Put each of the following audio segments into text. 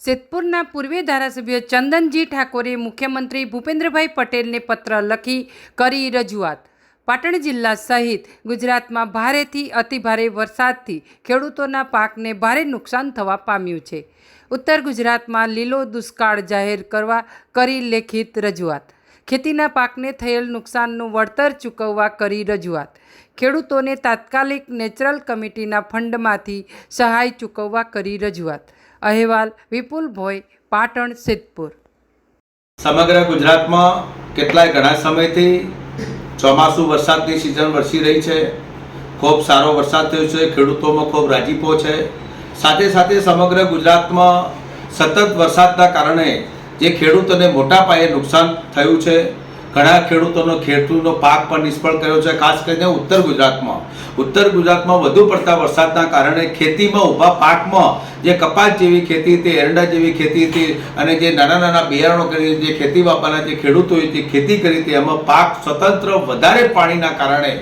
સિદ્ધપુરના પૂર્વે ધારાસભ્ય ચંદનજી ઠાકોરે મુખ્યમંત્રી ભૂપેન્દ્રભાઈ પટેલને પત્ર લખી કરી રજૂઆત. પાટણ જિલ્લા સહિત ગુજરાતમાં ભારેથી અતિભારે વરસાદથી ખેડૂતોના પાકને ભારે નુકસાન થવા પામ્યું છે. ઉત્તર ગુજરાતમાં લીલો દુષ્કાળ જાહેર કરવા કરી લેખિત રજૂઆત. ખેતીના પાકને થયેલ નુકસાનનું વળતર ચૂકવવા કરી રજૂઆત. ખેડૂતોને તાત્કાલિક નેચરલ કમિટીના ફંડમાંથી સહાય ચૂકવવા કરી રજૂઆત. અહેવાલ વિપુલ ભોય પાટણ, સિદ્ધપુર. સમગ્ર ગુજરાતમાં કેટલાય ઘણા સમયથી ચોમાસું વરસાદની સિઝન વરસી રહી છે. ખૂબ સારો વરસાદ થયો છે, ખેડૂતોમાં ખૂબ રાજીપો છે. સાથે સાથે સમગ્ર ગુજરાતમાં સતત વરસાદના કારણે જે ખેડૂતોને મોટા પાયે નુકસાન થયું છે, ઘણા ખેડૂતોનો ખેડૂતનો પાક પણ નિષ્ફળ કર્યો છે, ખાસ કરીને ઉત્તર ગુજરાતમાં. ઉત્તર ગુજરાતમાં વધુ પડતા વરસાદના કારણે ખેતીમાં ઊભા પાકમાં જે કપાસ જેવી ખેતી હતી, એરંડા જેવી ખેતી હતી, અને જે નાના નાના બિયારણો કરી, જે ખેતી વાપરના જે ખેડૂતોએ જે ખેતી કરી હતી, એમાં પાક સ્વતંત્ર વધારે પાણીના કારણે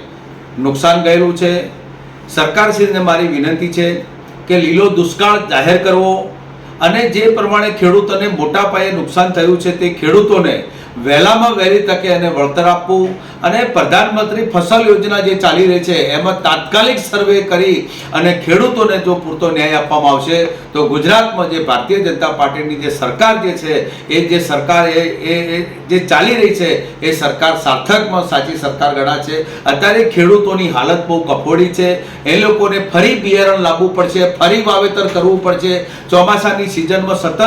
નુકસાન ગયેલું છે. સરકારશ્રીને મારી વિનંતી છે કે લીલો દુષ્કાળ જાહેર કરવો અને જે પ્રમાણે ખેડૂતોને મોટા પાયે નુકસાન થયું છે તે ખેડૂતોને વહેલામાં વહેલી તકે એને વળતર આપવું અને પ્રધાનમંત્રી ફસલ યોજના જે ચાલી રહી છે, એમાં તાત્કાલિક સર્વે કરી અને ખેડૂતોને જો પૂરતો ન્યાય આપવામાં આવશે, તો ગુજરાતમાં જે ભારતીય જનતા પાર્ટીની જે સરકાર જે છે, એ જે સરકાર એ જે ચાલી રહી છે, એ સરકાર સાર્થકમાં સાચી સરકાર ગણાશે અત્યારે ખેડૂતોની હાલત બહુ કફોડી છે. એ લોકોને ફરી બિયારણ લાવવું પડશે, ફરી વાવેતર કરવું પડશે. ચોમાસાની સિઝનમાં સતત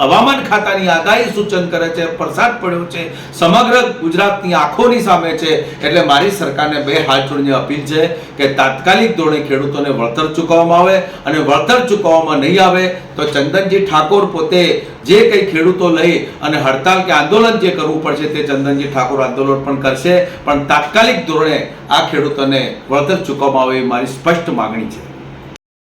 હવામાન ખાતાની આગાહી સૂચન કરે છે વરસાદ પડ્યો છે, સમગ્ર ગુજરાતની આંખોની સામે છે. એટલે મારી સરકારને બે હાથ જોડીને અપીલ છે કે તાત્કાલિક ધોરણે ખેડૂતોને વળતર ચૂકવવામાં આવે અને વળતર ચૂકવવામાં નહીં આવે તો ચંદનજી ઠાકોર પોતે જે કંઈ ખેડૂતો લઈ અને હડતાલ કે આંદોલન જે કરવું પડશે તે ચંદનજી ઠાકોર આંદોલન પણ કરશે. પણ તાત્કાલિક ધોરણે આ ખેડૂતોને વળતર ચૂકવવામાં આવે એ મારી સ્પષ્ટ માગણી છે.